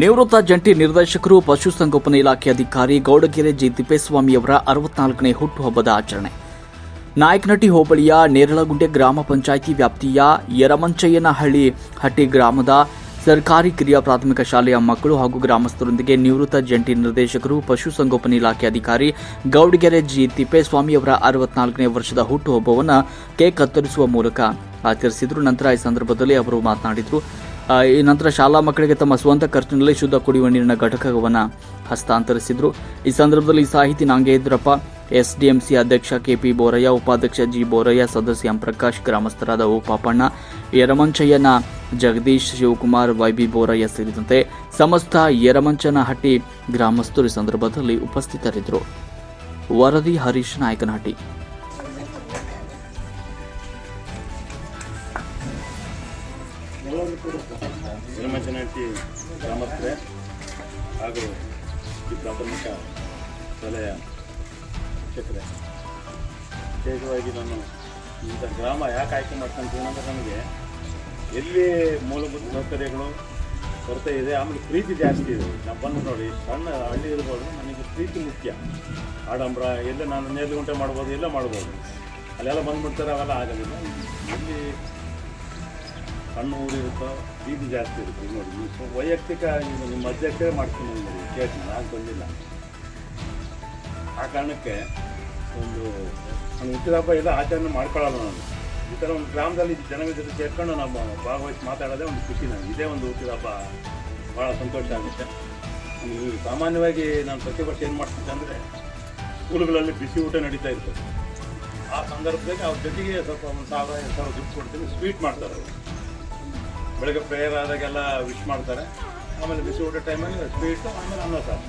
ನಿವೃತ್ತ ಜಂಟಿ ನಿರ್ದೇಶಕರು ಪಶುಸಂಗೋಪನೆ ಇಲಾಖೆ ಅಧಿಕಾರಿ ಗೌಡಗೆರೆ ಜಿ ತಿಪ್ಪೇಸ್ವಾಮಿಯವರ ಅರವತ್ನಾಲ್ಕನೇ ಹುಟ್ಟುಹಬ್ಬದ ಆಚರಣೆ. ನಾಯಕನಟಿ ಹೋಬಳಿಯ ನೇರಳಗುಂಡೆ ಗ್ರಾಮ ಪಂಚಾಯಿತಿ ವ್ಯಾಪ್ತಿಯ ಯರಮಂಚಯ್ಯನಹಳ್ಳಿ ಹಟ್ಟಿ ಗ್ರಾಮದ ಸರ್ಕಾರಿ ಕಿರಿಯ ಪ್ರಾಥಮಿಕ ಶಾಲೆಯ ಮಕ್ಕಳು ಹಾಗೂ ಗ್ರಾಮಸ್ಥರೊಂದಿಗೆ ನಿವೃತ್ತ ಜಂಟಿ ನಿರ್ದೇಶಕರು ಪಶುಸಂಗೋಪನೆ ಇಲಾಖೆ ಅಧಿಕಾರಿ ಗೌಡಗೆರೆ ಜಿ ತಿಪ್ಪೇಸ್ವಾಮಿಯವರ ಅರವತ್ನಾಲ್ಕನೇ ವರ್ಷದ ಹುಟ್ಟುಹಬ್ಬವನ್ನು ಕೇಕ್ ಕತ್ತರಿಸುವ ಮೂಲಕ ಆಚರಿಸಿದರು. ನಂತರ ಈ ಸಂದರ್ಭದಲ್ಲಿ ಅವರು ಮಾತನಾಡಿದರು. ಈ ನಂತರ ಶಾಲಾ ಮಕ್ಕಳಿಗೆ ತಮ್ಮ ಸ್ವಂತ ಖರ್ಚಿನಲ್ಲಿ ಶುದ್ಧ ಕುಡಿಯುವ ನೀರಿನ ಘಟಕವನ್ನು ಹಸ್ತಾಂತರಿಸಿದರು. ಈ ಸಂದರ್ಭದಲ್ಲಿ ಸಾಹಿತಿ ನಾಗೇಂದ್ರಪ್ಪ, ಎಸ್ಡಿಎಂಸಿ ಅಧ್ಯಕ್ಷ ಕೆಪಿ ಬೋರಯ್ಯ, ಉಪಾಧ್ಯಕ್ಷ ಜಿ ಬೋರಯ್ಯ, ಸದಸ್ಯ ಪ್ರಕಾಶ್, ಗ್ರಾಮಸ್ಥರಾದ ಓ ಪಾಪಣ್ಣ, ಯರಮಂಚಯ್ಯನ ಜಗದೀಶ್ ಶಿವಕುಮಾರ್ ವೈಬಿ ಬೋರಯ್ಯ ಸೇರಿದಂತೆ ಸಮಸ್ತ ಯರಮಂಚನಹಟ್ಟಿ ಗ್ರಾಮಸ್ಥರು ಸಂದರ್ಭದಲ್ಲಿ ಉಪಸ್ಥಿತರಿದ್ದರು. ವರದಿ ಹರೀಶ್ ನಾಯಕನಹಟ್ಟಿ. ಯಲಮಂಚನಹಟ್ಟಿ ಗ್ರಾಮಸ್ಥರೇ ಹಾಗೂ ಈ ಪ್ರಾಥಮಿಕ ಶಾಲೆಯ ಶಿಕ್ಷಕರೇ, ವಿಶೇಷವಾಗಿ ನಾನು ಇಂಥ ಗ್ರಾಮ ಯಾಕೆ ಆಯ್ಕೆ ಮಾಡ್ಕೊಂತೀನಿ ಅಂದರೆ ನಮಗೆ ಎಲ್ಲಿ ಮೂಲಭೂತ ಸೌಕರ್ಯಗಳು ಕೊರತೆ ಇದೆ, ಆಮೇಲೆ ಪ್ರೀತಿ ಜಾಸ್ತಿ ಇದೆ. ನಾವು ಬಂದು ನೋಡಿ, ಸಣ್ಣ ಹಳ್ಳಿ ಇರ್ಬೋದು ನನಗೆ ಪ್ರೀತಿ ಮುಖ್ಯ. ಆಡಂಬರ, ಎಲ್ಲ ನಾನು ನೇರ್ಗುಂಟೆ ಮಾಡ್ಬೋದು, ಎಲ್ಲ ಮಾಡ್ಬೋದು. ಅಲ್ಲೆಲ್ಲ ಬಂದ್ಬಿಡ್ತಾರೆ, ಅವೆಲ್ಲ ಆಗೋದಿಲ್ಲ ಎಲ್ಲಿ ಸಣ್ಣ ಊರಿರುತ್ತೋ ಬೀದಿ ಜಾಸ್ತಿ ಇರುತ್ತೆ ನೋಡಿ. ನೀವು ಸ್ವಲ್ಪ ವೈಯಕ್ತಿಕ ನಿಮ್ಮ ಅಧ್ಯಕ್ಷರೇ ಮಾಡ್ತೀನಿ ನೋಡಿ, ಕೇಳ್ತೀನಿ, ನಾನು ಬಂದಿಲ್ಲ. ಆ ಕಾರಣಕ್ಕೆ ಒಂದು, ನಾನು ಹುಟ್ಟಿದಬ್ಬ ಎಲ್ಲ ಆಚರಣೆ ಮಾಡ್ಕೊಳ್ಳಲ್ಲ ನಾನು. ಈ ಥರ ಒಂದು ಗ್ರಾಮದಲ್ಲಿ ಜನಗಳ ಜೊತೆ ಸೇರ್ಕೊಂಡು ನಾವು ಭಾಗವಹಿಸಿ ಮಾತಾಡೋದೇ ಒಂದು ಖುಷಿ ನನಗೆ ಇದೇ ಒಂದು ಹುಟ್ಟಿದಬ್ಬ ಭಾಳ ಸಂತೋಷ ಆಗುತ್ತೆ. ಸಾಮಾನ್ಯವಾಗಿ ನಾನು ಪ್ರತಿ ವರ್ಷ ಏನು ಮಾಡ್ತೀನಿ ಅಂದರೆ, ಸ್ಕೂಲ್ಗಳಲ್ಲಿ ಬಿಸಿ ಊಟ ನಡೀತಾ ಇರ್ತದೆ ಆ ಸಂದರ್ಭದಲ್ಲಿ ಅವ್ರ ಜೊತೆಗೆ ಸ್ವಲ್ಪ ಒಂದು ಸಾವಿರ, ಎರಡು ಸಾವಿರ ದುಡ್ಡು ಕೊಡ್ತೀನಿ, ಸ್ವೀಟ್ ಮಾಡ್ತಾರೆ ಅವರು. ಬೆಳಗ್ಗೆ ಪ್ರೇಯರ್ ಆದಾಗೆಲ್ಲ ವಿಶ್ ಮಾಡ್ತಾರೆ. ಆಮೇಲೆ ಬಿಸಿ ಊಟ ಟೈಮಲ್ಲಿ ಸ್ವೀಟು ಆಮೇಲೆ ಅನ್ನ ಸಾರು.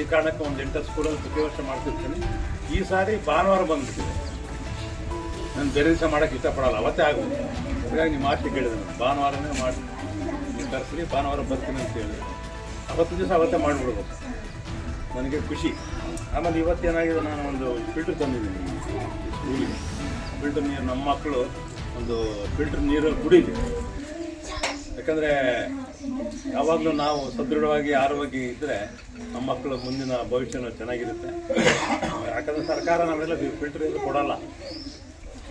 ಈ ಕಾರಣಕ್ಕೆ ಒಂದು ಎಂಟು ಸ್ಕೂಲಲ್ಲಿ ಪ್ರತಿ ವರ್ಷ ಮಾಡ್ತಿರ್ತೀನಿ. ಈ ಸಾರಿ ಭಾನುವಾರ ಬಂದ್ಬಿಟ್ಟಿದೆ. ನಾನು ಬೇರೆ ದಿವಸ ಮಾಡೋಕ್ಕೆ ಇಷ್ಟಪಡಲ್ಲ, ಅವತ್ತೇ ಆಗುತ್ತೆ ಹಾಗಾಗಿ ನೀವು ಆಸೆ ಕೇಳಿದೆ ನಾನು. ಭಾನುವಾರನೇ ಮಾಡಿ ನೀವು ಕರೆಸ್ರಿ, ಭಾನುವಾರ ಬರ್ತೀನಿ ಅಂತ ಹೇಳಿ. ಅವತ್ತು ದಿವಸ ಅವತ್ತೇ ಮಾಡಿಬಿಡ್ಬೇಕು. ನನಗೆ ಖುಷಿ. ಆಮೇಲೆ ಇವತ್ತೇನಾಗಿದೆ ನಾನು ಒಂದು ಫಿಲ್ಟ್ರ್ ತಂದಿದ್ದೀನಿ. ಸ್ಕೂಲಿಗೆ. ಫಿಲ್ಟರ್ ನೀರು, ನಮ್ಮ ಮಕ್ಕಳು ಒಂದು ಫಿಲ್ಟರ್ ನೀರು ಕುಡೀಲಿ ಯಾಕಂದರೆ ಯಾವಾಗಲೂ ನಾವು ಸದೃಢವಾಗಿ, ಆರೋಗ್ಯ ಇದ್ದರೆ ನಮ್ಮ ಮಕ್ಕಳ ಮುಂದಿನ ಭವಿಷ್ಯನೂ ಚೆನ್ನಾಗಿರುತ್ತೆ. ಯಾಕಂದರೆ ಸರ್ಕಾರ ನಾವೆಲ್ಲ ಫಿಲ್ಟರ್ ಇಂದ ಕೊಡಲ್ಲ.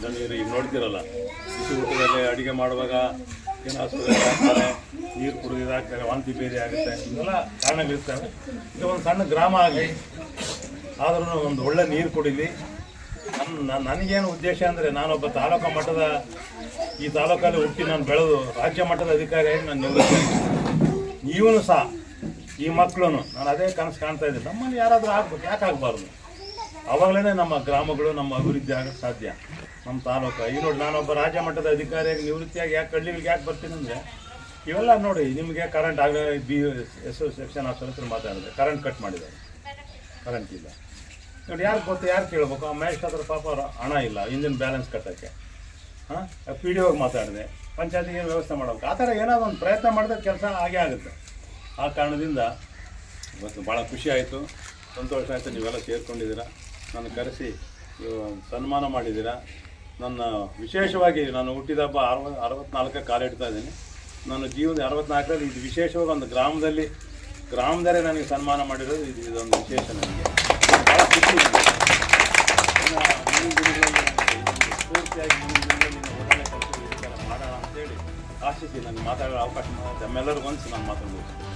ನೀವು ಈಗ ನೋಡ್ತಿರಲ್ಲ. ಬಿಸಿ ಊಟದಲ್ಲಿ ಅಡುಗೆ ಮಾಡುವಾಗ ಏನು ನೀರು ಕುಡಿದು ಇದಾಗ್ತಾರೆ ವಾಂತಿ ಬೇರೆ ಆಗುತ್ತೆ. ಇವೆಲ್ಲ ಕಾರಣಗಳಿರ್ತವೆ. ಇದು ಒಂದು ಸಣ್ಣ ಗ್ರಾಮ ಆಗಲಿ, ಆದ್ರೂ ಒಂದು ಒಳ್ಳೆ ನೀರು ಕುಡಿಲಿ. ನನಗೇನು ಉದ್ದೇಶ ಅಂದರೆ ನಾನೊಬ್ಬ ತಾಲೂಕು ಮಟ್ಟದ ಈ ತಾಲೂಕಲ್ಲಿ ಹುಟ್ಟಿ ನಾನು ಬೆಳೆದು ರಾಜ್ಯ ಮಟ್ಟದ ಅಧಿಕಾರಿಯಾಗಿ ನಾನು ನಿವೃತ್ತಿ. ನೀವೂ ಸಹ ಈ ಮಕ್ಕಳು ನಾನು ಅದೇ ಕನಸು ಕಾಣ್ತಾ ಇದ್ದೀನಿ. ನಮ್ಮಲ್ಲಿ ಯಾರಾದರೂ ಆಗ್ಬೇಕು. ಯಾಕೆ ಆಗಬಾರ್ದು? ಅವಾಗಲೇ ನಮ್ಮ ಗ್ರಾಮಗಳು, ನಮ್ಮ ಅಭಿವೃದ್ಧಿ ಆಗೋಕ್ಕೆ ಸಾಧ್ಯ. ನಮ್ಮ ತಾಲೂಕು. ಈ ನೋಡಿ, ನಾನೊಬ್ಬ ರಾಜ್ಯ ಮಟ್ಟದ ಅಧಿಕಾರಿಯಾಗಿ ನಿವೃತ್ತಿಯಾಗಿ ಯಾಕೆ ಹಳ್ಳಿಗಳಿಗೆ ಯಾಕೆ ಬರ್ತೀನಿ ಅಂದರೆ, ಇವೆಲ್ಲ ನೋಡಿ, ನಿಮಗೆ ಕರೆಂಟ್ ಆಗ ಬಿ ಎಸ್ ಸೆಕ್ಷನ್ ಆಫೀಸರ್ ಹತ್ರ ಮಾತಾಡಿದೆ. ಕರೆಂಟ್ ಕಟ್ ಮಾಡಿದ್ದಾರೆ. ಕರೆಂಟ್ ಇಲ್ಲ. ನೋಡಿ, ಯಾರು ಗೊತ್ತು, ಯಾರು ಕೇಳ್ಬೇಕು? ಆ ಮಹೇಶ್ ಪಾಪ ಅವ್ರ ಹಣ ಇಲ್ಲ ಇಂಜಿನ್ ಬ್ಯಾಲೆನ್ಸ್ ಕಟ್ಟೋಕ್ಕೆ. ಹಾಂ? ಪಿ ಡಿ ಹೋಗಿ ಮಾತಾಡಿದೆ. ಪಂಚಾಯತಿಗೆ ವ್ಯವಸ್ಥೆ ಮಾಡಬೇಕು? ಆ ಥರ ಏನಾದರೂ ಒಂದು ಪ್ರಯತ್ನ ಮಾಡಿದ್ರೆ ಕೆಲಸ ಆಗೇ ಆಗುತ್ತೆ. ಆ ಕಾರಣದಿಂದ ಇವತ್ತು ಭಾಳ ಖುಷಿ ಆಯಿತು. ಸಂತೋಷ ಆಯಿತು. ನೀವೆಲ್ಲ ಸೇರ್ಕೊಂಡಿದ್ದೀರಾ. ನನ್ನ ಕರೆಸಿ ಸನ್ಮಾನ ಮಾಡಿದ್ದೀರಾ. ನನ್ನ ವಿಶೇಷವಾಗಿ ನಾನು ಹುಟ್ಟಿದ ಹಬ್ಬ ಅರವ ಅರವತ್ನಾಲ್ಕಕ್ಕೆ ಕಾಲಿಡ್ತಾ ಇದ್ದೀನಿ. ನನ್ನ ಜೀವನದ ಅರವತ್ನಾಲ್ಕರಲ್ಲಿ ಇದು ವಿಶೇಷವಾಗಿ ಒಂದು ಗ್ರಾಮದಲ್ಲಿ, ಗ್ರಾಮದಲ್ಲೇ ನನಗೆ ಸನ್ಮಾನ ಮಾಡಿರೋದು. ಇದು ಇದೊಂದು ವಿಶೇಷ ನನಗೆ. ಒಳ್ಳೆಯ ಅಂತೇಳಿ ಆಶಿಸಿ ನನಗೆ ಮಾತಾಡೋ ಅವಕಾಶ ಮಾಡುತ್ತೆ ತಮ್ಮೆಲ್ಲರಿಗೂ ಒಂದು ನಾನು ಮಾತಾಡಬೇಕು